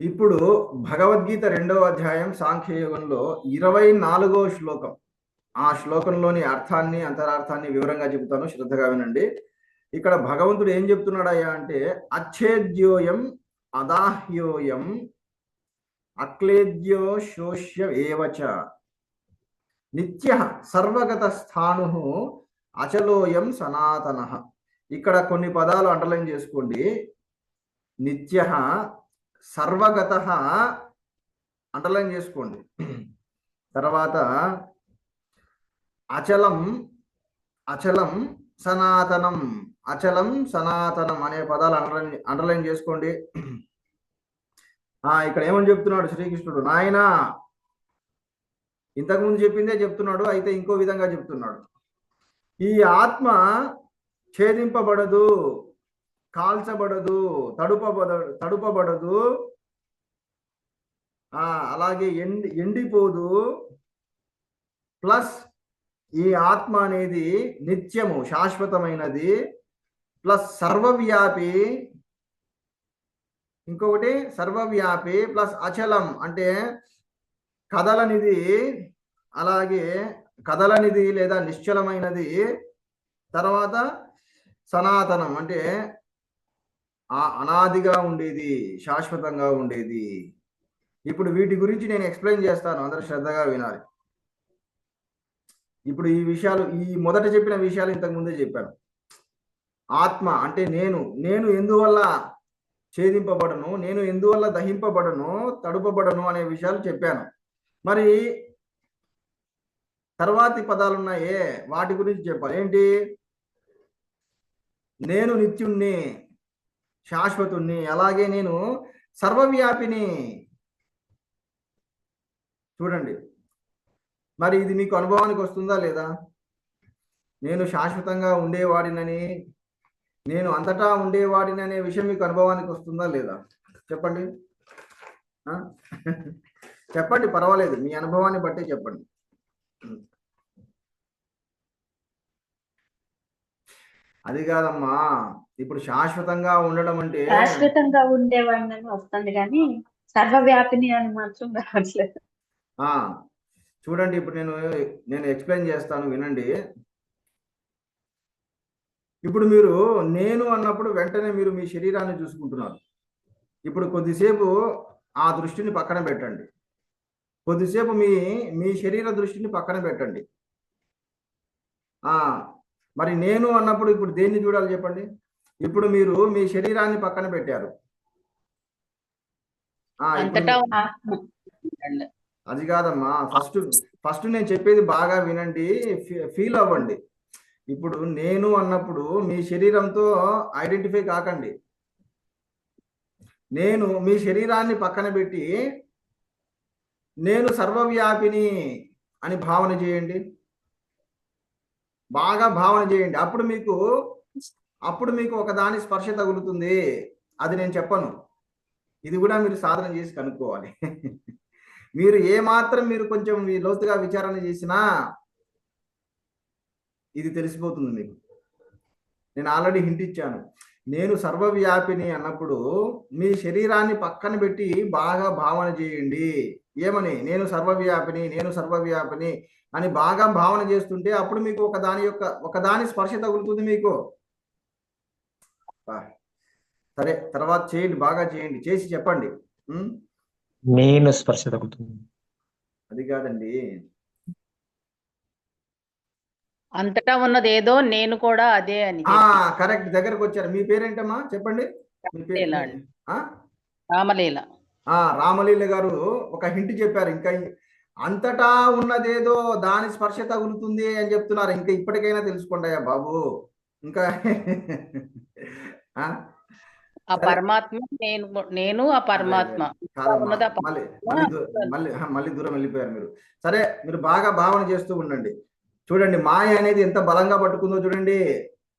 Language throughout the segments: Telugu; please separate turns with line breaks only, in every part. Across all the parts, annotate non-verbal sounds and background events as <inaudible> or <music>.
ఇప్పుడు భగవద్గీత రెండవ అధ్యాయం సాంఖ్యయోగంలో ఇరవై నాలుగో శ్లోకం. ఆ శ్లోకంలోని అర్థాన్ని అంతరార్థాన్ని వివరంగా చెబుతాను శ్రద్ధగా వినండి. ఇక్కడ భగవంతుడు ఏం చెప్తున్నాడయ్యా అంటే అచ్ఛేద్యోయం అదాహ్యోయం అక్లేద్యో శోష్య ఏవచ. నిత్య సర్వగత స్థాను అచలోయం సనాతన. ఇక్కడ కొన్ని పదాలు అండర్లైన్ చేసుకోండి. నిత్య సర్వగత అండర్లైన్ చేసుకోండి. తర్వాత అచలం అచలం సనాతనం అచలం సనాతనం అనే పదాలు అండర్లైన్ అండర్లైన్ చేసుకోండి. ఆ ఇక్కడ ఏమని చెప్తున్నాడు శ్రీకృష్ణుడు? నాయనా ఇంతకుముందు చెప్పిందే చెప్తున్నాడు అయితే ఇంకో విధంగా చెప్తున్నాడు. ఈ ఆత్మ ఛేదింపబడదు. కాల్చబడదు తడుపబడ తడుపబడదు. ఆ అలాగే ఎండి ఎండిపోదు. ప్లస్ ఈ ఆత్మ అనేది నిత్యము శాశ్వతమైనది. ప్లస్ సర్వవ్యాపి ఇంకొకటి సర్వవ్యాపి ప్లస్ అచలం అంటే కదలనిది అలాగే కదలనిది లేదా నిశ్చలమైనది. తర్వాత సనాతనం అంటే ఆ అనాదిగా ఉండేది శాశ్వతంగా ఉండేది. ఇప్పుడు వీటి గురించి నేను ఎక్స్ప్లెయిన్ చేస్తాను అందరూ శ్రద్ధగా వినాలి. ఇప్పుడు ఈ విషయాలు ఈ మొదట చెప్పిన విషయాలు ఇంతకు ముందే చెప్పాను. ఆత్మ అంటే నేను నేను ఎందువల్ల ఛేదింపబడను నేను ఎందువల్ల దహింపబడను తడుపబడను అనే విషయాలు చెప్పాను. మరి తర్వాతి పదాలు ఉన్నాయే వాటి గురించి చెప్పాలి. ఏంటి? నేను నిత్యుణ్ణి శాశ్వతుణ్ణి. అలాగే నేను సర్వవ్యాపిని. చూడండి. మరి ఇది మీకు అనుభవానికి వస్తుందా లేదా? నేను శాశ్వతంగా ఉండేవాడినని నేను అంతటా ఉండేవాడిని అనే విషయం మీకు అనుభవానికి వస్తుందా లేదా? చెప్పండి. చెప్పండి పర్వాలేదు. మీ అనుభవాన్ని బట్టే చెప్పండి. అది కాదమ్మా. ఇప్పుడు శాశ్వతంగా ఉండడం అంటే
శాశ్వతంగా ఉండేవాడిని వస్తుంది కానీ సర్వవ్యాపిని అని మాత్రం రావట్లేదు.
ఆ చూడండి ఇప్పుడు నేను నేను ఎక్స్ప్లెయిన్ చేస్తాను వినండి. ఇప్పుడు మీరు నేను అన్నప్పుడు వెంటనే మీరు మీ శరీరాన్ని చూసుకుంటున్నారు. ఇప్పుడు కొద్దిసేపు ఆ దృష్టిని పక్కన పెట్టండి. కొద్దిసేపు మీ మీ శరీర దృష్టిని పక్కన పెట్టండి. ఆ మరి నేను అన్నప్పుడు ఇప్పుడు దేన్ని చూడాలి చెప్పండి? ఇప్పుడు మీరు మీ శరీరాన్ని పక్కన పెట్టారు. అది కాదమ్మా. ఫస్ట్ ఫస్ట్ నేను చెప్పేది బాగా వినండి ఫీల్ అవ్వండి. ఇప్పుడు నేను అన్నప్పుడు మీ శరీరంతో ఐడెంటిఫై కాకండి. నేను మీ శరీరాన్ని పక్కన పెట్టి నేను సర్వవ్యాపిని అని భావన చేయండి. బాగా భావన చేయండి. అప్పుడు మీకు అప్పుడు మీకు ఒక దాని స్పర్శ తగులుతుంది. అది నేను చెప్పను. ఇది కూడా మీరు సాధన చేసి కనుక్కోవాలి. <laughs> మీరు ఏ మాత్రం మీరు కొంచెం లోతుగా విచారణ చేసినా ఇది తెలిసిపోతుంది మీకు. నేను ఆల్రెడీ హింట్ ఇచ్చాను. నేను సర్వవ్యాపిని అన్నప్పుడు మీ శరీరాన్ని పక్కన పెట్టి బాగా భావన చేయండి. ఏమని? నేను సర్వవ్యాపిని నేను సర్వవ్యాపిని అని బాగా భావన చేస్తుంటే అప్పుడు మీకు ఒక దాని యొక్క ఒక దాని స్పర్శ తగులుతుంది మీకు. సరే తర్వాత చేయండి బాగా చేయండి చేసి చెప్పండి?
నేను స్పర్శ తగ్గుతుంది
అది కాదండి.
అంతటా ఉన్నది ఏదో నేను కూడా అదే అని
ఆ కరెక్ట్ దగ్గరకు వచ్చారు. మీ పేరేంటమ్మా? చెప్పండి.
రామలీల. అండి.
ఆ?
రామలీల.
ఆ రామలీల గారు ఒక హింట్ చెప్పారు. ఇంకా అంతటా ఉన్నదేదో దాని స్పర్శ తగులుతుంది అని చెప్తున్నారు. ఇంకా ఇప్పటికైనా తెలుసుకోండి అయ్యా బాబు. ఇంకా ఆ?
పరమాత్మ నేను నేను ఆ పరమాత్మ.
మళ్ళీ మళ్ళీ దూరం వెళ్ళిపోయారు మీరు. సరే మీరు బాగా భావన చేస్తూ ఉండండి. చూడండి మాయ అనేది ఎంత బలంగా పట్టుకుందో చూడండి.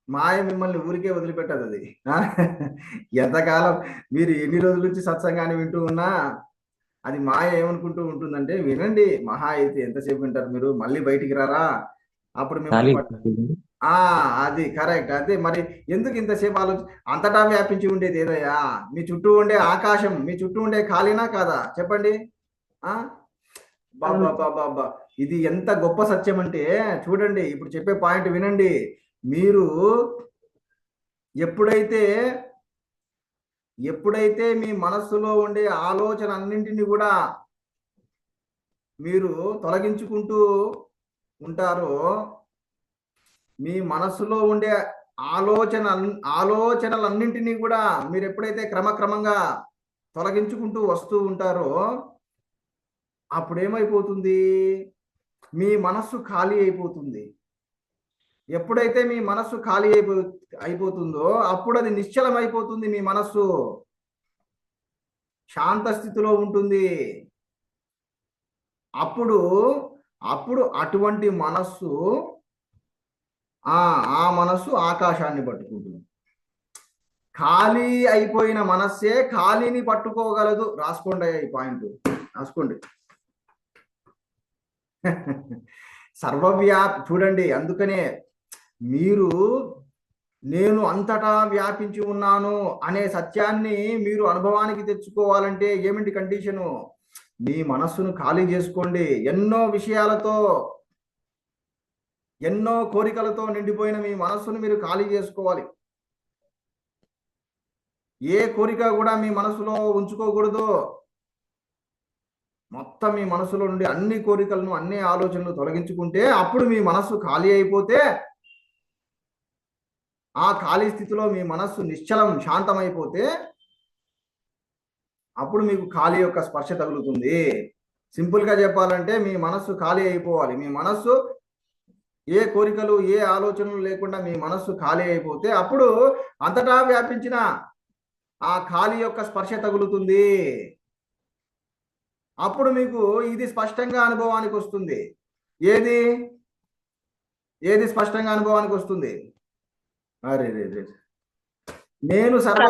మాయ మిమ్మల్ని ఊరికే వదిలిపెట్టదు అది? ఎంతకాలం మీరు ఎన్ని రోజుల నుంచి సత్సంగాన్ని వింటూ ఉన్నా అది మాయ ఏమనుకుంటూ ఉంటుందంటే వినండి మహా అయితే ఎంతసేపు వింటారు మీరు? మళ్ళీ బయటికి రారా? అప్పుడు పట్టు- ఆ అది కరెక్ట్. అదే మరి ఎందుకు ఇంతసేపు ఆలోచి అంతటా వ్యాపించి ఉండేది ఏదయ్యా? మీ చుట్టూ ఉండే ఆకాశం మీ చుట్టూ ఉండే ఖాళీనా కాదా? చెప్పండి. ఆ? బాబా బాబా ఇది ఎంత గొప్ప సత్యం అంటే చూడండి ఇప్పుడు చెప్పే పాయింట్ వినండి. మీరు ఎప్పుడైతే ఎప్పుడైతే మీ మనస్సులో ఉండే ఆలోచన అన్నింటినీ కూడా మీరు తొలగించుకుంటూ ఉంటారో మీ మనస్సులో ఉండే ఆలోచన ఆలోచనలన్నింటినీ కూడా మీరు ఎప్పుడైతే క్రమక్రమంగా తొలగించుకుంటూ వస్తూ ఉంటారో అప్పుడు ఏమైపోతుంది మీ మనస్సు ఖాళీ అయిపోతుంది. ఎప్పుడైతే మీ మనస్సు ఖాళీ అయిపో అయిపోతుందో అప్పుడు అది నిశ్చలం అయిపోతుంది మీ మనస్సు. శాంత స్థితిలో ఉంటుంది. అప్పుడు అప్పుడు అటువంటి మనస్సు ఆ ఆ మనస్సు ఆకాశాన్ని పట్టుకుంటుంది. ఖాళీ అయిపోయిన మనస్సే ఖాళీని పట్టుకోగలదు. రాసుకోండి ఈ పాయింట్. రాసుకోండి. <laughs> సర్వవ్యాప్ చూడండి అందుకనే మీరు నేను అంతటా వ్యాపించి ఉన్నాను అనే సత్యాన్ని మీరు అనుభవానికి తెచ్చుకోవాలంటే ఏమిటి కండిషను? మీ మనస్సును ఖాళీ చేసుకోండి. ఎన్నో విషయాలతో ఎన్నో కోరికలతో నిండిపోయిన మీ మనస్సును మీరు ఖాళీ చేసుకోవాలి. ఏ కోరిక కూడా మీ మనసులో ఉంచుకోకూడదు. మొత్తం మీ మనసులో నుండి అన్ని కోరికలను అన్ని ఆలోచనలు తొలగించుకుంటే అప్పుడు మీ మనస్సు ఖాళీ అయిపోతే ఆ ఖాళీ స్థితిలో మీ మనస్సు నిశ్చలం శాంతమైపోతే అప్పుడు మీకు ఖాళీ యొక్క స్పర్శ తగులుతుంది. సింపుల్గా చెప్పాలంటే మీ మనస్సు ఖాళీ అయిపోవాలి. మీ మనస్సు ఏ కోరికలు ఏ ఆలోచనలు లేకుండా మీ మనస్సు ఖాళీ అయిపోతే అప్పుడు అంతటా వ్యాపించిన ఆ ఖాళీ యొక్క స్పర్శ తగులుతుంది. అప్పుడు మీకు ఇది స్పష్టంగా అనుభవానికి వస్తుంది. ఏది? ఏది స్పష్టంగా అనుభవానికి వస్తుంది? అరే రే రే. నేను సర్వ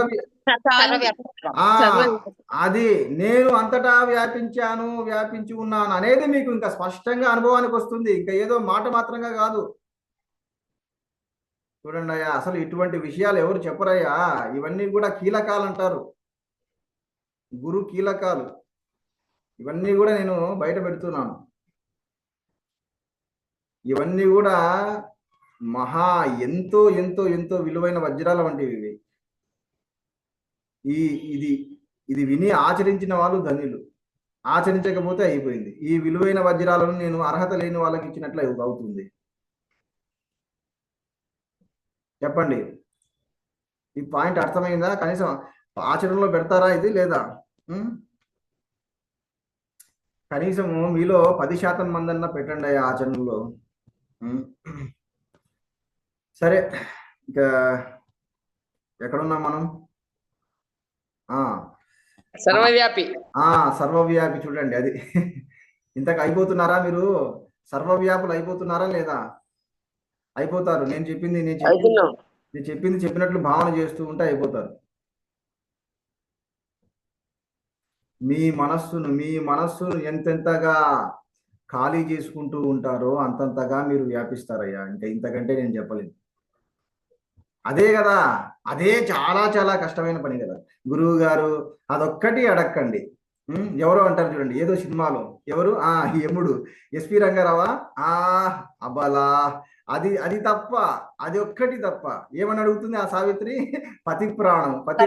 అది నేను అంతటా వ్యాపించాను వ్యాపించి ఉన్నాను అనేది మీకు ఇంకా స్పష్టంగా అనుభవానికి వస్తుంది. ఇంకా ఏదో మాట మాత్రంగా కాదు. చూడండి అయ్యా అసలు ఇటువంటి విషయాలు ఎవరు చెప్పరయ్యా? ఇవన్నీ కూడా కీలకాలు అంటారు. గురు కీలకాలు. ఇవన్నీ కూడా నేను బయట పెడుతున్నాను. ఇవన్నీ కూడా మహా ఎంతో ఎంతో ఎంతో విలువైన వజ్రాల వంటివి ఇవి. ఈ ఇది ఇది విని ఆచరించిన వాళ్ళు ధన్యులు ఆచరించకపోతే అయిపోయింది. ఈ విలువైన వజ్రాలను నేను అర్హత లేని వాళ్ళకి ఇచ్చినట్లు అవుతుంది. చెప్పండి. ఈ పాయింట్ అర్థమైందా? కనీసం ఆచరణలో పెడతారా ఇది లేదా? కనీసము మీలో పది శాతం మందన్నా పెట్టండి ఆచరణలో. సరే ఇంకా ఎక్కడున్నాం మనం? ఆ.
సర్వవ్యాపి.
ఆ సర్వవ్యాపి చూడండి అది. ఇంతకు అయిపోతున్నారా మీరు? సర్వవ్యాపులు అయిపోతున్నారా లేదా? అయిపోతారు. నేను చెప్పింది నేను చెప్పింది చెప్పినట్లు భావన చేస్తూ ఉంటే అయిపోతారు. మీ మనస్సును మీ మనస్సును ఎంతెంతగా ఖాళీ చేసుకుంటూ ఉంటారో అంతంతగా మీరు వ్యాపిస్తారయ్యా. ఇంకా ఇంతకంటే నేను చెప్పలేను. అదే కదా. అదే చాలా చాలా కష్టమైన పని కదా. గురువు గారు అదొక్కటి అడక్కండి? ఎవరో అంటారు చూడండి. ఏదో సినిమాలో. ఎవరు? ఆ యముడు. ఎస్పి రంగారావా? ఆ అబలా అది అది తప్ప అది ఒక్కటి తప్ప. ఏమని అడుగుతుంది ఆ సావిత్రి? పతి ప్రాణం పతి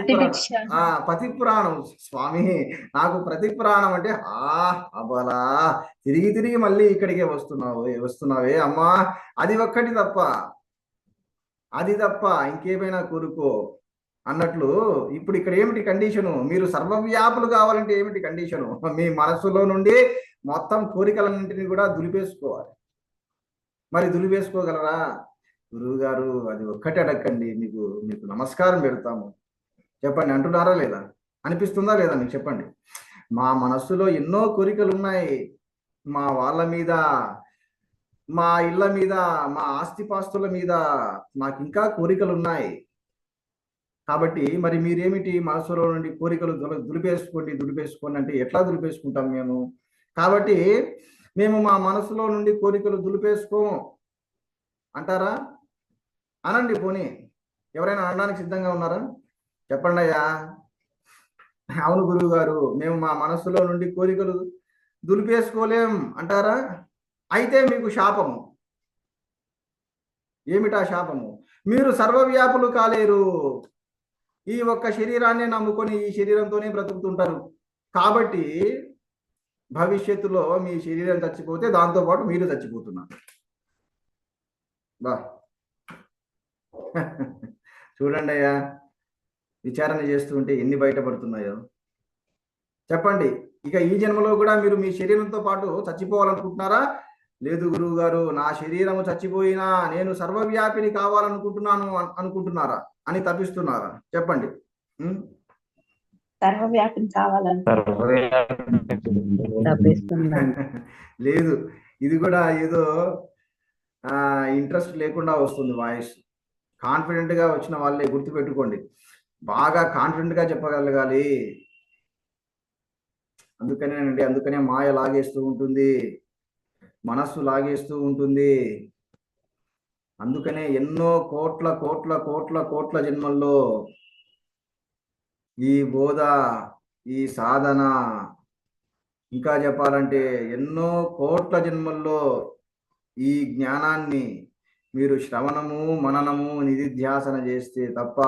ఆ పతి ప్రాణం. స్వామి నాకు ప్రతి ప్రాణం అంటే ఆ అబలా తిరిగి తిరిగి మళ్ళీ ఇక్కడికే వస్తున్నావు వస్తున్నావే అమ్మా. అది ఒక్కటి తప్ప. అది తప్ప ఇంకేమైనా కోరుకో. అన్నట్లు ఇప్పుడు ఇక్కడ ఏమిటి కండిషను మీరు సర్వవ్యాపులు కావాలంటే ఏమిటి కండిషను మీ మనస్సులో నుండి మొత్తం కోరికలన్నింటినీ కూడా దులిపేసుకోవాలి. మరి దులిపేసుకోగలరా? గురువు గారు అది ఒక్కటి అడగండి. మీకు మీకు నమస్కారం పెడతాము. చెప్పండి అంటున్నారా లేదా? అనిపిస్తుందా లేదా మీకు చెప్పండి? మా మనస్సులో ఎన్నో కోరికలు ఉన్నాయి మా వాళ్ళ మీద మా ఇళ్ళ మీద మా ఆస్తిపాస్తుల మీద మాకు ఇంకా కోరికలు ఉన్నాయి కాబట్టి మరి మీరేమిటి మనసులో నుండి కోరికలు దుల దులిపేసుకోండి దులిపేసుకోండి అంటే ఎట్లా దులిపేసుకుంటాం మేము? కాబట్టి మేము మా మనసులో నుండి కోరికలు దులిపేసుకోము అంటారా?
అనండి పోనీ. ఎవరైనా అనడానికి సిద్ధంగా ఉన్నారా? చెప్పండి అయ్యా. అవును గురువు గారు మేము మా మనస్సులో నుండి కోరికలు దులిపేసుకోలేం అంటారా? అయితే మీకు శాపము. ఏమిటా శాపము? మీరు సర్వవ్యాపులు కాలేరు. ఈ ఒక్క శరీరాన్ని నమ్ముకొని ఈ శరీరంతోనే బ్రతుకుతుంటారు. కాబట్టి భవిష్యత్తులో మీ శరీరం చచ్చిపోతే దాంతోపాటు మీరు చచ్చిపోతున్నారు. బా. <laughs> చూడండి అయ్యా. విచారణ చేస్తూ ఉంటే ఎన్ని బయటపడుతున్నాయో. చెప్పండి. ఇక ఈ జన్మలో కూడా మీరు మీ శరీరంతో పాటు చచ్చిపోవాలనుకుంటున్నారా? లేదు గురువు గారు నా శరీరము చచ్చిపోయినా నేను సర్వవ్యాపిని కావాలనుకుంటున్నాను అన్- అనుకుంటున్నారా? అని తప్పిస్తున్నారా చెప్పండి. ఉం?
సర్వవ్యాపిని కావాలని <laughs> లేదు ఇది కూడా ఏదో ఇంట్రెస్ట్ లేకుండా వస్తుంది వాయిస్. కాన్ఫిడెంట్గా వచ్చిన వాళ్ళే గుర్తుపెట్టుకోండి. బాగా కాన్ఫిడెంట్గా చెప్పగలగాలి. అందుకనేనండి అందుకనే మాయ లాగేస్తూ ఉంటుంది. మనస్సు లాగేస్తూ ఉంటుంది. అందుకనే ఎన్నో కోట్ల కోట్ల కోట్ల కోట్ల జన్మల్లో ఈ బోధ ఈ సాధన ఇంకా చెప్పాలంటే ఎన్నో కోట్ల జన్మల్లో ఈ జ్ఞానాన్ని మీరు శ్రవణము మననము నిధిధ్యాసన చేస్తే తప్ప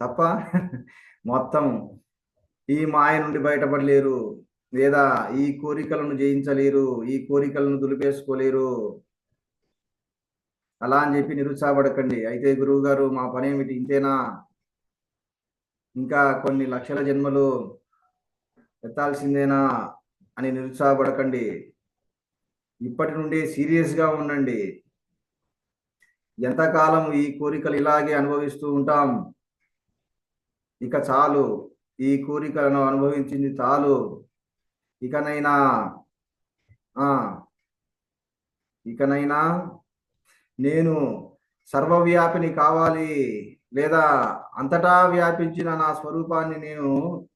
తప్ప మొత్తం ఈ మాయ నుండి బయటపడలేరు. లేదా ఈ కోరికలను జయించలేరు ఈ కోరికలను దులిపేసుకోలేరు. అలా అని చెప్పి నిరుత్సాహపడకండి. అయితే గురువు గారు మా పని ఏమిటి ఇంతేనా? ఇంకా కొన్ని లక్షల జన్మలు ఎత్తాల్సిందేనా? అని నిరుత్సాహపడకండి. ఇప్పటి నుండి సీరియస్గా ఉండండి. ఎంతకాలం ఈ కోరికలు ఇలాగే అనుభవిస్తూ ఉంటాం? ఇక చాలు. ఈ కోరికలను అనుభవించింది చాలు. ఇకనైనా ఇకనైనా నేను సర్వవ్యాపిని కావాలి లేదా అంతటా వ్యాపించిన నా స్వరూపాన్ని నేను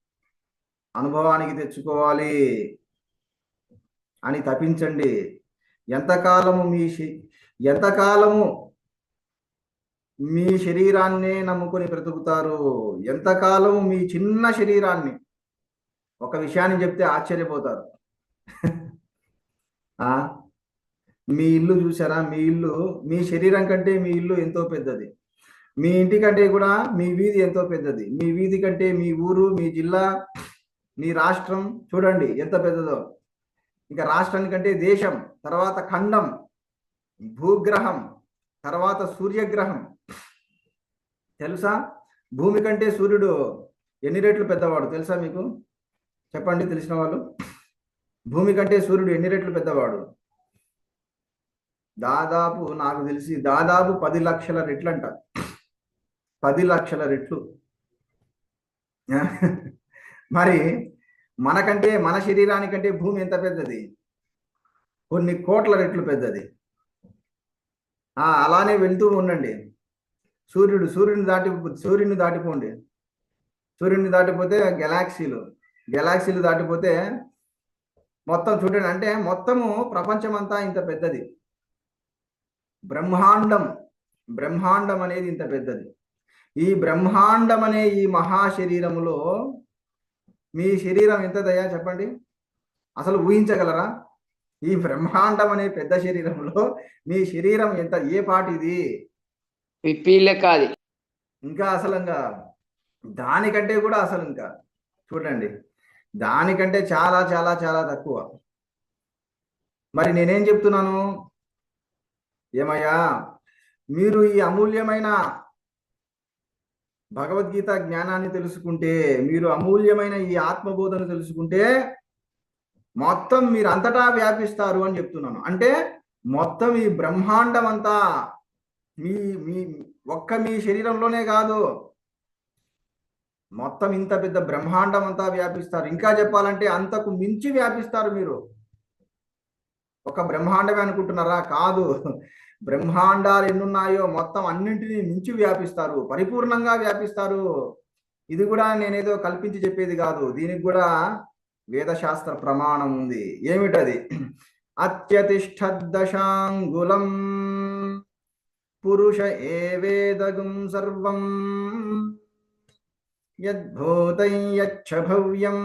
అనుభవానికి తెచ్చుకోవాలి అని తపించండి. ఎంతకాలము మీ శ- ఎంతకాలము మీ శరీరాన్నే నమ్ముకొని బ్రతుకుతారు? ఎంతకాలము మీ చిన్న శరీరాన్ని ఒక విషయాన్ని చెప్తే ఆశ్చర్యపోతారు. మీ ఇల్లు చూసారా మీ ఇల్లు మీ శరీరం కంటే మీ ఇల్లు ఎంతో పెద్దది. మీ ఇంటి కంటే కూడా మీ వీధి ఎంతో పెద్దది. మీ వీధి కంటే మీ ఊరు మీ జిల్లా మీ రాష్ట్రం చూడండి ఎంత పెద్దదో. ఇంకా రాష్ట్రానికంటే దేశం తర్వాత ఖండం భూగ్రహం తర్వాత సూర్యగ్రహం. తెలుసా? భూమి కంటే సూర్యుడు ఎన్ని రెట్లు పెద్దవాడు? తెలుసా మీకు? చెప్పండి తెలిసిన వాళ్ళు. భూమి కంటే సూర్యుడు ఎన్ని రెట్లు పెద్దవాడు? దాదాపు నాకు తెలిసి దాదాపు పది లక్షల రెట్లు అంట పది లక్షల రెట్లు. మరి మనకంటే మన శరీరానికంటే భూమి ఎంత పెద్దది? కొన్ని కోట్ల రెట్లు పెద్దది. అలానే వెళ్తూ ఉండండి. సూర్యుడు సూర్యుని దాటి సూర్యుని దాటిపోండి. సూర్యుని దాటిపోతే గెలాక్సీలు గెలాక్సీలు దాటిపోతే మొత్తం చూడండి అంటే మొత్తము ప్రపంచం అంతా ఇంత పెద్దది. బ్రహ్మాండం బ్రహ్మాండం అనేది ఇంత పెద్దది. ఈ బ్రహ్మాండం అనే ఈ మహాశరీరములో మీ శరీరం ఎంతదయ్యా చెప్పండి? అసలు ఊహించగలరా? ఈ బ్రహ్మాండం అనే పెద్ద శరీరంలో మీ శరీరం ఎంత ఏ పాటిది
పిప్పీలే కాదు
ఇంకా అసలు ఇంకా దానికంటే కూడా అసలు ఇంకా చూడండి. దానికంటే చాలా చాలా చాలా తక్కువ. మరి నేనేం చెప్తున్నాను? ఏమయ్యా మీరు ఈ అమూల్యమైన భగవద్గీత జ్ఞానాన్ని తెలుసుకుంటే మీరు అమూల్యమైన ఈ ఆత్మబోధను తెలుసుకుంటే మొత్తం మీరు అంతటా వ్యాపిస్తారు అని చెప్తున్నాను. అంటే మొత్తం ఈ బ్రహ్మాండం అంతా మీ మీ ఒక్క మీ శరీరంలోనే కాదు మొత్తం ఇంత పెద్ద బ్రహ్మాండం అంతా వ్యాపిస్తారు. ఇంకా చెప్పాలంటే అంతకు మించి వ్యాపిస్తారు మీరు. ఒక బ్రహ్మాండమే అనుకుంటున్నారా? కాదు. బ్రహ్మాండాలు ఎన్నున్నాయో మొత్తం అన్నింటినీ మించి వ్యాపిస్తారు. పరిపూర్ణంగా వ్యాపిస్తారు. ఇది కూడా నేనేదో కల్పించి చెప్పేది కాదు. దీనికి కూడా వేదశాస్త్ర ప్రమాణం ఉంది. ఏమిటది? అత్యతిష్టదశాంగులం
పురుష ఏ వేదగం సర్వం యచ్చ భవ్యం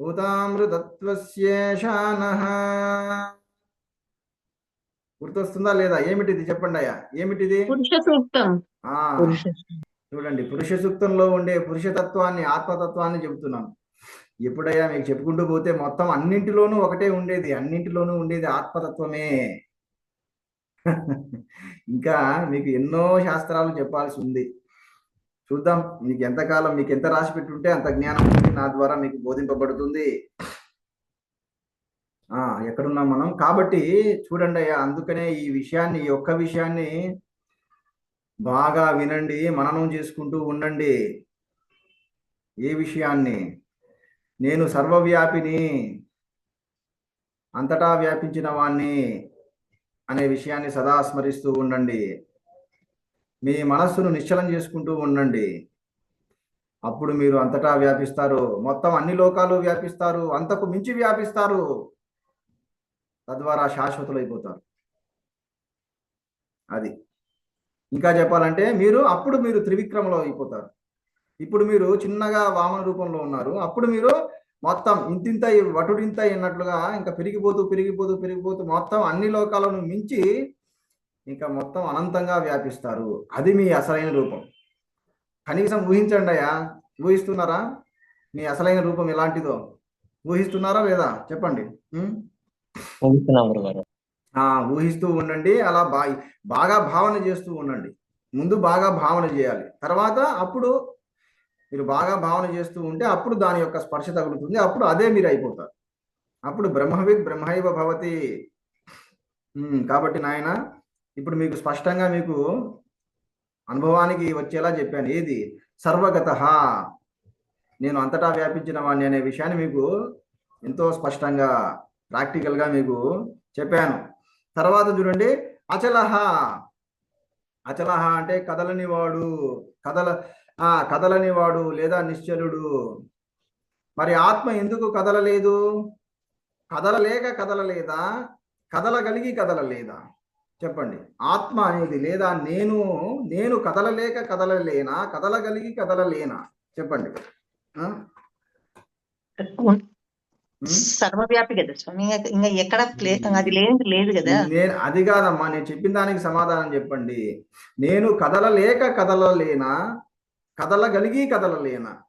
ఉతామృతత్వస్యేషానః గుర్తొస్తుందా లేదా? ఏమిటిది? చెప్పండి అయ్యా. ఏమిటిది?
పురుష సూక్తం
చూడండి. పురుష సూక్తంలో ఉండే పురుషతత్వాన్ని ఆత్మతత్వాన్ని చెబుతున్నాను. ఎప్పుడయ్యా మీకు చెప్పుకుంటూ పోతే మొత్తం అన్నింటిలోనూ ఒకటే ఉండేది. అన్నింటిలోనూ ఉండేది ఆత్మతత్వమే. ఇంకా మీకు ఎన్నో శాస్త్రాలు చెప్పాల్సి ఉంది. చూద్దాం. మీకు ఎంతకాలం మీకు ఎంత రాసి పెట్టుంటే అంత జ్ఞానం ఉంది నా ద్వారా మీకు బోధింపబడుతుంది. ఆ ఎక్కడున్నాం మనం? కాబట్టి చూడండి అయ్యా అందుకనే ఈ విషయాన్ని ఈ ఒక్క విషయాన్ని బాగా వినండి మననం చేసుకుంటూ ఉండండి. ఏ విషయాన్ని? నేను సర్వవ్యాపిని అంతటా వ్యాపించిన వాణ్ణి అనే విషయాన్ని సదా స్మరిస్తూ ఉండండి. మీ మనస్సును నిశ్చలం చేసుకుంటూ ఉండండి. అప్పుడు మీరు అంతటా వ్యాపిస్తారు. మొత్తం అన్ని లోకాలు వ్యాపిస్తారు. అంతకు మించి వ్యాపిస్తారు. తద్వారా శాశ్వతులైపోతారు. అది. ఇంకా చెప్పాలంటే మీరు అప్పుడు మీరు త్రివిక్రమలో అయిపోతారు. ఇప్పుడు మీరు చిన్నగా వామన రూపంలో ఉన్నారు. అప్పుడు మీరు మొత్తం ఇంతింత వటుడింత అన్నట్లుగా ఇంకా పెరిగిపోతూ పెరిగిపోతూ పెరిగిపోతూ మొత్తం అన్ని లోకాలను మించి ఇంకా మొత్తం అనంతంగా వ్యాపిస్తారు. అది మీ అసలైన రూపం. కనీసం ఊహించండి అయ్యా ఊహిస్తున్నారా? మీ అసలైన రూపం ఎలాంటిదో? ఊహిస్తున్నారా లేదా? చెప్పండి. ఊహిస్తూ ఉండండి అలా బా బాగా భావన చేస్తూ ఉండండి. ముందు బాగా భావన చేయాలి. తర్వాత అప్పుడు మీరు బాగా భావన చేస్తూ ఉంటే అప్పుడు దాని యొక్క స్పర్శ తగులుతుంది అప్పుడు అదే మీరు అయిపోతారు. అప్పుడు బ్రహ్మవిద్ బ్రహ్మైవ భవతి. కాబట్టి నాయన ఇప్పుడు మీకు స్పష్టంగా మీకు అనుభవానికి వచ్చేలా చెప్పాను. ఏది? సర్వగత. నేను అంతటా వ్యాపించిన వాడిని అనే విషయాన్ని మీకు ఎంతో స్పష్టంగా ప్రాక్టికల్గా మీకు చెప్పాను. తర్వాత చూడండి అచలహ అచలహ అంటే కదలని వాడు కదల ఆ కదలని వాడు లేదా నిశ్చలుడు. మరి ఆత్మ ఎందుకు కదలలేదు? కదలలేక కదలలేదా? కదలగలిగి కదలలేదా? చెప్పండి. ఆత్మ అనేది లేదా నేను నేను కదలలేక కదలలేనా కదలగలిగి కదలలేనా? చెప్పండి?
సర్వవ్యాపి కదా స్వామి. ఇంకా ఎక్కడ అది లేదు లేదు కదా?
నేను అది కాదమ్మా. నేను చెప్పిన దానికి సమాధానం చెప్పండి. నేను కదలలేక కదలలేనా కదలగలిగి కదలలేనా?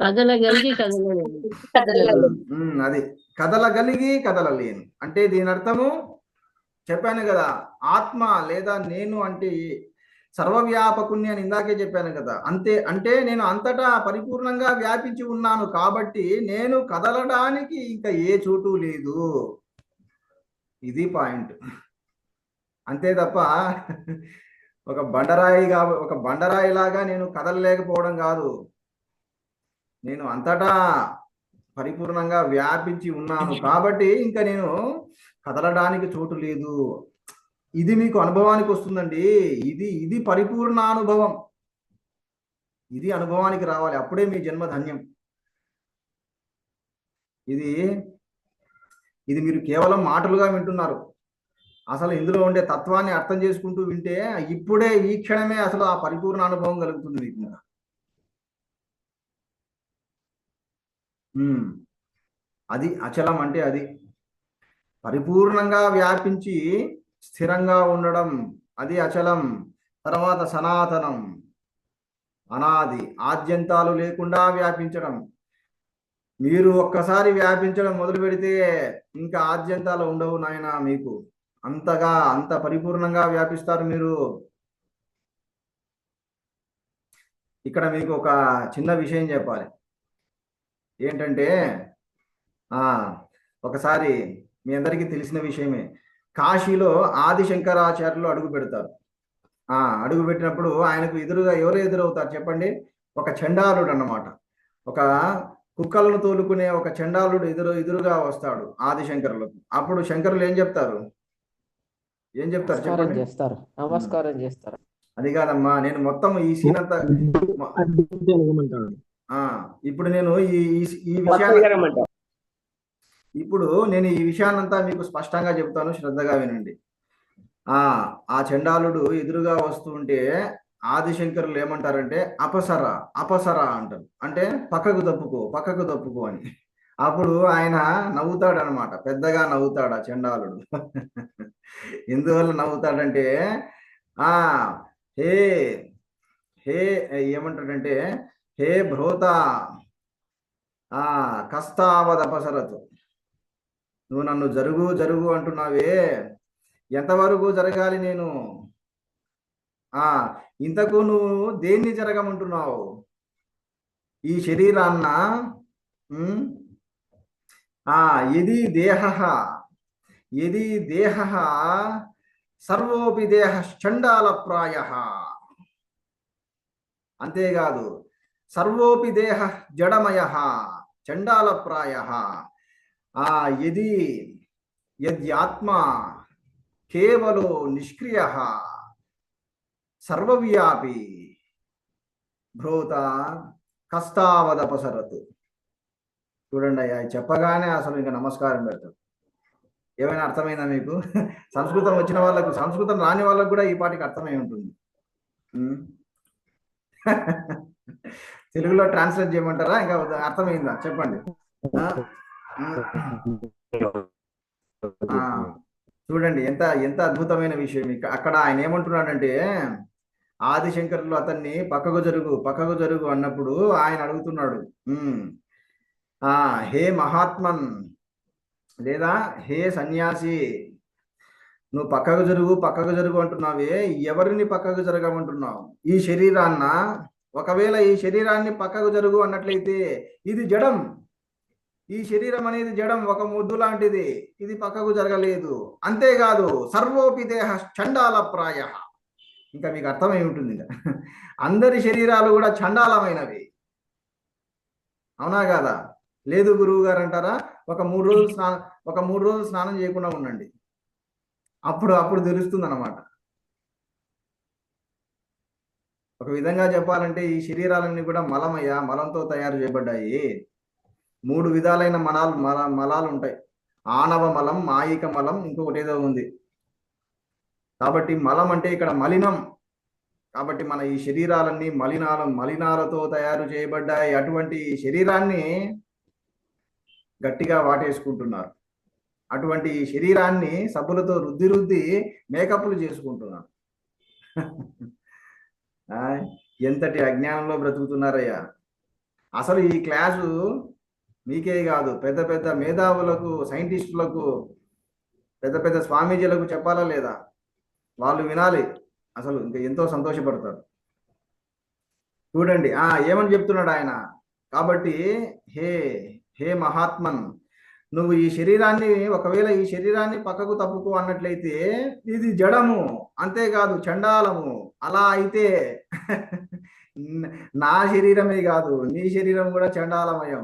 కదలగలిగి కదలలేదు
అది. కదలగలిగి కదలలేను. అంటే దీని అర్థము చెప్పాను కదా ఆత్మ లేదా నేను అంటే సర్వవ్యాపకుణ్ణి అని ఇందాకే చెప్పాను కదా. అంతే అంటే నేను అంతటా పరిపూర్ణంగా వ్యాపించి ఉన్నాను కాబట్టి నేను కదలడానికి ఇంకా ఏ చోటు లేదు. ఇది పాయింట్. అంతే తప్ప ఒక బండరాయిగా ఒక బండరాయిలాగా నేను కదలలేకపోవడం కాదు. నేను అంతటా పరిపూర్ణంగా వ్యాపించి ఉన్నాను. <laughs> కాబట్టి ఇంకా నేను కదలడానికి చోటు లేదు. ఇది మీకు అనుభవానికి వస్తుందండి. ఇది ఇది పరిపూర్ణ అనుభవం ఇది అనుభవానికి రావాలి. అప్పుడే మీ జన్మ ధన్యం. ఇది ఇది మీరు కేవలం మాటలుగా వింటున్నారు. అసలు ఇందులో ఉండే తత్వాన్ని అర్థం చేసుకుంటూ వింటే ఇప్పుడే ఈ క్షణమే అసలు ఆ పరిపూర్ణ అనుభవం కలుగుతుంది మీకు ఇంకా. ఉమ్. అది అచలం అంటే అది. పరిపూర్ణంగా వ్యాపించి స్థిరంగా ఉండడం అది అచలం. తర్వాత సనాతనం. అనాది. ఆద్యంతాలు లేకుండా వ్యాపించడం. మీరు ఒక్కసారి వ్యాపించడం మొదలు పెడితే ఇంకా ఆద్యంతాలు ఉండవు నాయన మీకు. అంతగా అంత పరిపూర్ణంగా వ్యాపిస్తారు మీరు. ఇక్కడ మీకు ఒక చిన్న విషయం చెప్పాలి. ఏంటంటే ఆ ఒకసారి మీ అందరికీ తెలిసిన విషయమే. కాశీలో ఆది శంకరాచార్యులు అడుగు పెడతారు. ఆ అడుగు పెట్టినప్పుడు ఆయనకు ఎదురుగా ఎవరు ఎదురవుతారు చెప్పండి? ఒక చండాలుడు అన్నమాట ఒక కుక్కలను తోలుకునే ఒక చండాలుడు ఎదురు ఎదురుగా వస్తాడు ఆది శంకరులకు అప్పుడు శంకరులు ఏం చెప్తారు? ఏం చెప్తారు చెప్పండి?
చేస్తారు. నమస్కారం చేస్తారు.
అది కాదమ్మా నేను మొత్తం ఈ సీన్ అంతా ఇప్పుడు నేను ఈ విషయాన్ని. ఇప్పుడు నేను ఈ విషయాన్నంతా మీకు స్పష్టంగా చెప్తాను శ్రద్ధగా వినండి. ఆ ఆ చండాలుడు ఎదురుగా వస్తుంటే ఆదిశంకరులు ఏమంటారంటే అపసర అపసర అంటారు. అంటే పక్కకు తప్పుకో పక్కకు తప్పుకో అని. అప్పుడు ఆయన నవ్వుతాడు అనమాట పెద్దగా నవ్వుతాడు ఆ చండాలుడు. ఎందువల్ల నవ్వుతాడంటే ఆ హే హే ఏమంటాడంటే హే భ్రోత ఆ కస్తావదపసరతు నువ్వు నన్ను జరుగు జరుగు అంటున్నావే. ఎంతవరకు జరగాలి నేను? ఆ ఇంతకు నువ్వు దేన్ని జరగమంటున్నావు? ఈ శరీరాన్న ఆ ఇది దేహ? ఇది దేహ? సర్వోపి దేహ చండాల ప్రాయ అంతేకాదు సర్వోపి దేహ జడమయ చండాల ప్రాయ ఆ యది యద్యాత్మ కేవలో నిష్క్రియ సర్వవ్యాపి భ్రోత కష్టావదపసరతు. చూడండి అయ్యా చెప్పగానే అసలు ఇంకా నమస్కారం పెడతాడు ఏమైనా అర్థమైందా మీకు? సంస్కృతం వచ్చిన వాళ్ళకు సంస్కృతం రాని వాళ్ళకు కూడా ఈ పాటికి అర్థమై ఉంటుంది. తెలుగులో ట్రాన్స్లేట్ చేయమంటారా? ఇంకా అర్థమైందా? చెప్పండి. ఆ? చూడండి ఎంత ఎంత అద్భుతమైన విషయం అక్కడ ఆయన ఏమంటున్నాడంటే ఆదిశంకరులు అతన్ని పక్కకు జరుగు పక్కకు జరుగు అన్నప్పుడు ఆయన అడుగుతున్నాడు ఉమ్, ఆ హే మహాత్మన్ లేదా హే సన్యాసి నువ్వు పక్కకు జరుగు పక్కకు జరుగు అంటున్నావే ఎవరిని పక్కకు జరగమంటున్నావు? ఈ శరీరాన్న ఒకవేళ ఈ శరీరాన్ని పక్కకు జరుగు అన్నట్లయితే ఇది జడం. ఈ శరీరం అనేది జడం ఒక ముద్దు లాంటిది. ఇది పక్కకు జరగలేదు. అంతేకాదు సర్వోపి దేహ చండాల ప్రాయ. ఇంకా మీకు అర్థమై ఉంటుంది ఇంకా. అందరి శరీరాలు కూడా చండాలమైనవి అవునా కాదా? లేదు గురువు గారు అంటారా? ఒక మూడు రోజులు స్నానం ఒక మూడు రోజులు స్నానం చేయకుండా ఉండండి. అప్పుడు అప్పుడు తెలుస్తుంది అనమాట ఒక విధంగా చెప్పాలంటే ఈ శరీరాలన్నీ కూడా మలమయ్య మలంతో తయారు చేయబడ్డాయి. మూడు విధాలైన మలాలు మల మలాలు ఉంటాయి. ఆనవ మలం మాయిక మలం ఇంకొకటి ఏదో ఉంది. కాబట్టి మలం అంటే ఇక్కడ మలినం. కాబట్టి మన ఈ శరీరాలన్నీ మలినాల మలినాలతో తయారు చేయబడ్డాయి. అటువంటి శరీరాన్ని గట్టిగా వాటేసుకుంటున్నారు. అటువంటి శరీరాన్ని సబ్బులతో రుద్ది రుద్ది మేకప్లు చేసుకుంటున్నారు. ఎంతటి అజ్ఞానంలో బ్రతుకుతున్నారయ్యా? అసలు ఈ క్లాసు మీకే కాదు పెద్ద పెద్ద మేధావులకు సైంటిస్టులకు పెద్ద పెద్ద స్వామీజీలకు చెప్పాలా లేదా? వాళ్ళు వినాలి. అసలు ఇంకా ఎంతో సంతోషపడతారు. చూడండి ఆ ఏమని చెప్తున్నాడు ఆయన? కాబట్టి హే హే మహాత్మన్ నువ్వు ఈ శరీరాన్ని ఒకవేళ ఈ శరీరాన్ని పక్కకు తప్పుకో అన్నట్లయితే ఇది జడము అంతేకాదు చండాలము. అలా అయితే నా శరీరమే కాదు నీ శరీరం కూడా చండాలమయం.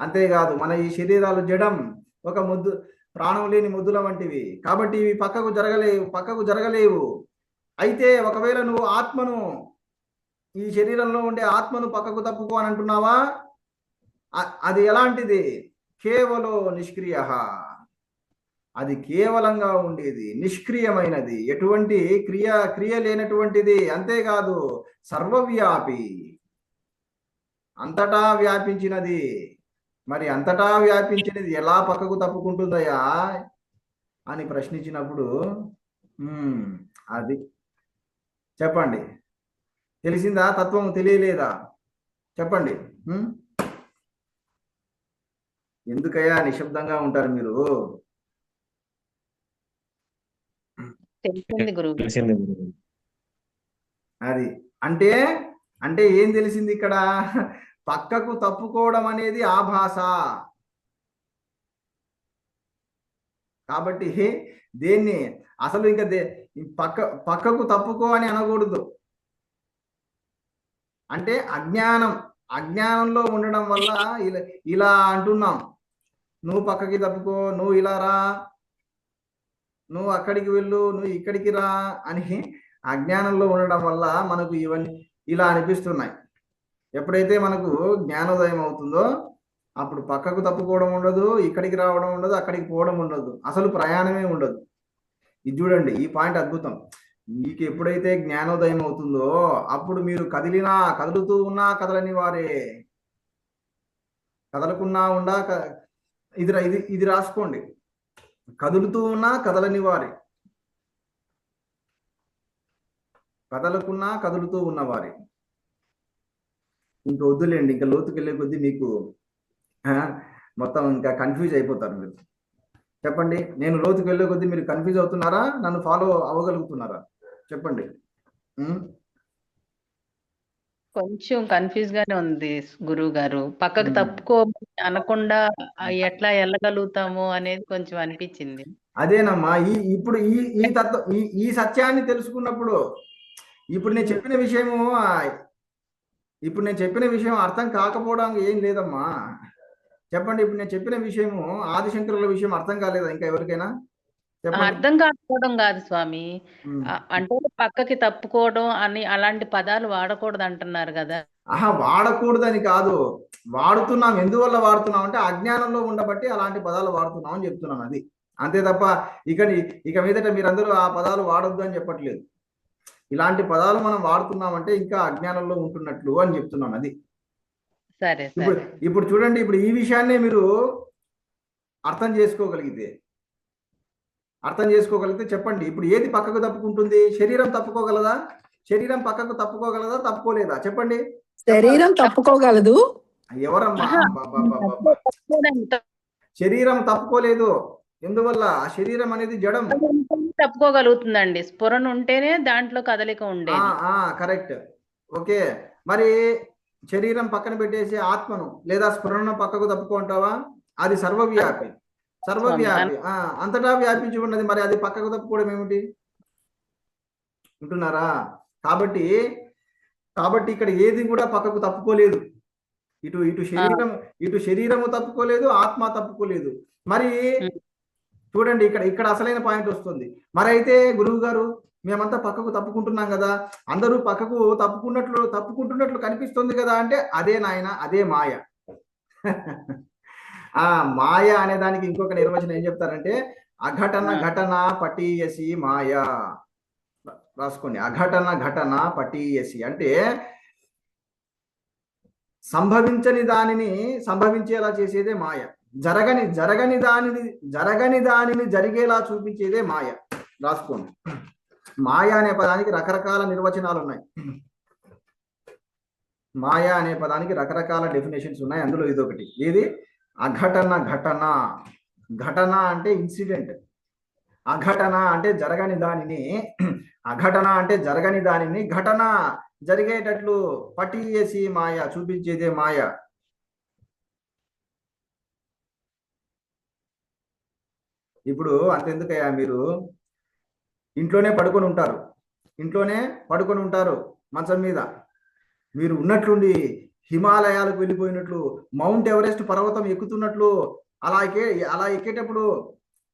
అంతేకాదు మన ఈ శరీరాలు జడం ఒక ముద్దు ప్రాణం లేని ముద్దుల వంటివి. కాబట్టి ఇవి పక్కకు జరగలేవు పక్కకు జరగలేవు. అయితే ఒకవేళ నువ్వు ఆత్మను ఈ శరీరంలో ఉండే ఆత్మను పక్కకు తప్పుకో అని అంటున్నావా? అది ఎలాంటిది? కేవలం నిష్క్రియ. అది కేవలంగా ఉండేది నిష్క్రియమైనది. ఎటువంటి క్రియ క్రియ లేనటువంటిది అంతేకాదు సర్వవ్యాపి. అంతటా వ్యాపించినది. మరి అంతటా వ్యాపించినది ఎలా పక్కకు తప్పుకుంటుందయ్యా అని ప్రశ్నించినప్పుడు అది చెప్పండి. తెలిసిందా? తత్వం తెలియలేదా? చెప్పండి. ఎందుకయ్యా నిశ్శబ్దంగా ఉంటారు మీరు?
తెలిసింది గురువు
తెలిసింది.
అది అంటే అంటే ఏం తెలిసింది ఇక్కడ? పక్కకు తప్పుకోవడం అనేది ఆభాస కాబట్టి దేన్ని అసలు ఇంకా దే పక్క పక్కకు తప్పుకో అని అనకూడదు. అంటే అజ్ఞానం అజ్ఞానంలో ఉండడం వల్ల ఇలా ఇలా అంటున్నాం. నువ్వు పక్కకి తప్పుకో నువ్వు ఇలా రా నువ్వు అక్కడికి వెళ్ళు నువ్వు ఇక్కడికి రా అని అజ్ఞానంలో ఉండడం వల్ల మనకు ఇవన్నీ ఇలా అనిపిస్తున్నాయి. ఎప్పుడైతే మనకు జ్ఞానోదయం అవుతుందో అప్పుడు పక్కకు తప్పుకోవడం ఉండదు ఇక్కడికి రావడం ఉండదు అక్కడికి పోవడం ఉండదు. అసలు ప్రయాణమే ఉండదు. ఇది చూడండి ఈ పాయింట్ అద్భుతం. మీకు ఎప్పుడైతే జ్ఞానోదయం అవుతుందో అప్పుడు మీరు కదిలినా కదులుతూ ఉన్నా కదలని వారే. కదలకున్నా ఉండా ఇది ఇది ఇది రాసుకోండి. కదులుతూ ఉన్నా కదలని వారే. కదలకున్నా కదులుతూ ఉన్నవారే ఇంకా వద్దులేండి ఇంకా లోతుకి వెళ్ళే కొద్దీ మీకు మొత్తం ఇంకా కన్ఫ్యూజ్ అయిపోతారు మీరు. చెప్పండి నేను లోతుకి వెళ్ళే కొద్దీ మీరు కన్ఫ్యూజ్ అవుతున్నారా? నన్ను ఫాలో అవ్వగలుగుతున్నారా? చెప్పండి.
కొంచెం కన్ఫ్యూజ్ గానే ఉంది గురువు గారు పక్కకు. తప్పుకో అనకుండా ఆ ఎట్లా వెళ్ళగలుగుతాము అనేది కొంచెం అనిపించింది.
అదేనమ్మా ఈ ఇప్పుడు ఈ ఈ తత్వం ఈ ఈ సత్యాన్ని తెలుసుకున్నప్పుడు ఇప్పుడు నేను చెప్పిన విషయము ఆ, ఇప్పుడు నేను చెప్పిన విషయం అర్థం కాకపోవడానికి ఏం లేదమ్మా. చెప్పండి ఇప్పుడు నేను చెప్పిన విషయము ఆదిశంకరుల విషయం అర్థం కాలేదా ఇంకా ఎవరికైనా?
అర్థం కాకపోవడం కాదు స్వామి. అంటే పక్కకి తప్పుకోవడం అని అలాంటి పదాలు వాడకూడదు అంటున్నారు కదా.
ఆహా వాడకూడదని కాదు. వాడుతున్నాం. ఎందువల్ల వాడుతున్నాం అంటే అజ్ఞానంలో ఉండబట్టి అలాంటి పదాలు వాడుతున్నాం అని చెప్తున్నాను అది. అంతే తప్ప ఇక ఇక మీదట మీరందరూ ఆ పదాలు వాడొద్దు అని చెప్పట్లేదు. ఇలాంటి పదాలు మనం వాడుతున్నామంటే ఇంకా అజ్ఞానంలో ఉంటున్నట్లు అని చెప్తున్నాను అది.
సరే
ఇప్పుడు
సరే.
ఇప్పుడు చూడండి ఇప్పుడు ఈ విషయాన్నే మీరు అర్థం చేసుకోగలిగితే అర్థం చేసుకోగలిగితే చెప్పండి. ఇప్పుడు ఏది పక్కకు తప్పుకుంటుంది? శరీరం తప్పుకోగలదా? శరీరం పక్కకు తప్పుకోగలదా? తప్పుకోలేదా? చెప్పండి.
శరీరం తప్పుకోగలదు.
ఎవరమ్మా? శరీరం తప్పుకోలేదు. ఎందువల్ల? ఆ శరీరం అనేది జడం.
తప్పుకోగలుగుతుందండి. స్ఫురణ ఉంటేనే దాంట్లో కదలిక
ఆ కరెక్ట్. ఓకే. మరి శరీరం పక్కన పెట్టేసి ఆత్మను లేదా స్ఫురణను పక్కకు తప్పుకుంటావా? అది సర్వవ్యాపి. సర్వవ్యాపి ఆ అంతటా వ్యాపించి ఉన్నది మరి అది పక్కకు తప్పుకోవడం ఏమిటి? ఉంటున్నారా? కాబట్టి కాబట్టి ఇక్కడ ఏది కూడా పక్కకు తప్పుకోలేదు. ఇటు ఇటు శరీరం ఇటు శరీరము తప్పుకోలేదు ఆత్మ తప్పుకోలేదు. మరి. చూడండి ఇక్కడ ఇక్కడ అసలైన పాయింట్ వస్తుంది. మరి అయితే గురువు గారు మేమంతా పక్కకు తప్పుకుంటున్నాం కదా. అందరూ పక్కకు తప్పుకున్నట్లు తప్పుకుంటున్నట్లు కనిపిస్తుంది కదా అంటే అదే నాయన అదే మాయ. <laughs> ఆ మాయ అనే దానికి ఇంకొక నిర్వచనం ఏం చెప్తారంటే అఘటన. ఘటన పటీయసి మాయ. రాసుకోండి. అఘటన ఘటన పటీయసి. అంటే సంభవించని దానిని సంభవించేలా చేసేదే మాయ. జరగని జరగని దానిని జరగని దానిని జరిగేలా చూపించేదే మాయ. రాసుకోండి. మాయ అనే పదానికి రకరకాల నిర్వచనాలు ఉన్నాయి మాయ అనే పదానికి రకరకాల డెఫినేషన్స్ ఉన్నాయి. అందులో ఇదొకటి. ఏది? అఘటన ఘటన. ఘటన అంటే ఇన్సిడెంట్. అఘటన అంటే జరగని దానిని అఘటన అంటే జరగని దానిని ఘటన జరిగేటట్లు పటీయేసి మాయ చూపించేదే మాయ. ఇప్పుడు అంతెందుకయ్యా మీరు? ఇంట్లోనే పడుకొని ఉంటారు. ఇంట్లోనే పడుకొని ఉంటారు మంచం మీద. మీరు ఉన్నట్లుండి హిమాలయాలకు వెళ్ళిపోయినట్లు మౌంట్ ఎవరెస్ట్ పర్వతం ఎక్కుతున్నట్లు అలా ఎక్కే అలా ఎక్కేటప్పుడు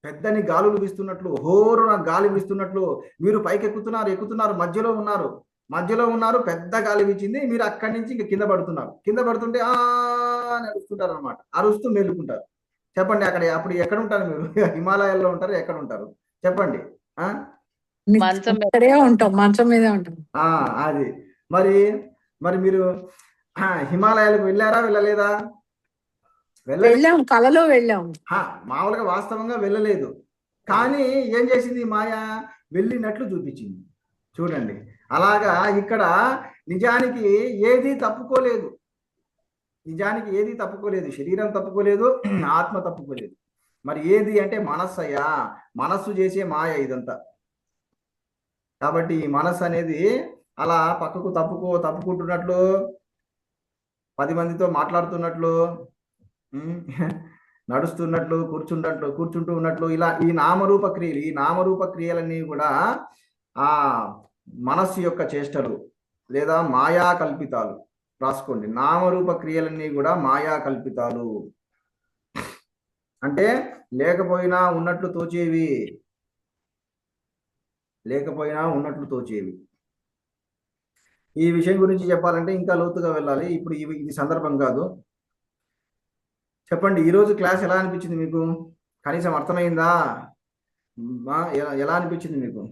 పెద్దని గాలులు వీస్తున్నట్లు హోరున గాలి వీస్తున్నట్లు మీరు పైకి ఎక్కుతున్నారు ఎక్కుతున్నారు మధ్యలో ఉన్నారు. మధ్యలో ఉన్నారు పెద్ద గాలి వీచింది మీరు అక్కడి నుంచి ఇంక కింద పడుతున్నారు. కింద పడుతుంటే ఆ అని అరుస్తుంటారు అనమాట అరుస్తూ మేలుకుంటారు. చెప్పండి అక్కడ అప్పుడు ఎక్కడ ఉంటారు మీరు? <laughs> హిమాలయాల్లో ఉంటారు ఎక్కడ ఉంటారు? చెప్పండి. ఆ?
మంచం
ఉంటాం మంచం మీదే ఉంటాం.
ఆ అది. మరి మరి మీరు హిమాలయాలకు వెళ్ళారా వెళ్ళలేదా?
వెళ్ళాం కలలో వెళ్ళాం.
మామూలుగా వాస్తవంగా వెళ్ళలేదు. కానీ ఏం చేసింది మాయ? వెళ్ళినట్లు చూపించింది. చూడండి. అలాగా ఇక్కడ నిజానికి ఏది తప్పుకోలేదు. నిజానికి ఏది తప్పుకోలేదు. శరీరం తప్పుకోలేదు <clears throat> ఆత్మ తప్పుకోలేదు. మరి ఏది అంటే మనస్సయ్యా? మనస్సు చేసే మాయ ఇదంతా. కాబట్టి ఈ మనస్సు అనేది అలా పక్కకు తప్పుకో తప్పుకుంటున్నట్లు పది మందితో మాట్లాడుతున్నట్లు నడుస్తున్నట్లు కూర్చున్నట్లు కూర్చుంటూ ఉన్నట్లు ఇలా ఈ నామరూప క్రియలు ఈ నామరూప క్రియలన్నీ కూడా ఆ మనస్సు యొక్క చేష్టలు లేదా మాయా కల్పితాలు. రాసుకోండి. నామరూప క్రియలన్నీ కూడా మాయా కల్పితాలు. అంటే లేకపోయినా ఉన్నట్లు తోచేవి. లేకపోయినా ఉన్నట్లు తోచేవి. ఈ విషయం గురించి చెప్పాలంటే ఇంకా లోతుగా వెళ్ళాలి. ఇప్పుడు ఇవి ఇది సందర్భం కాదు. చెప్పండి ఈరోజు క్లాస్ ఎలా అనిపించింది మీకు? కనీసం అర్థమైందా? మా ఎలా అనిపించింది మీకు?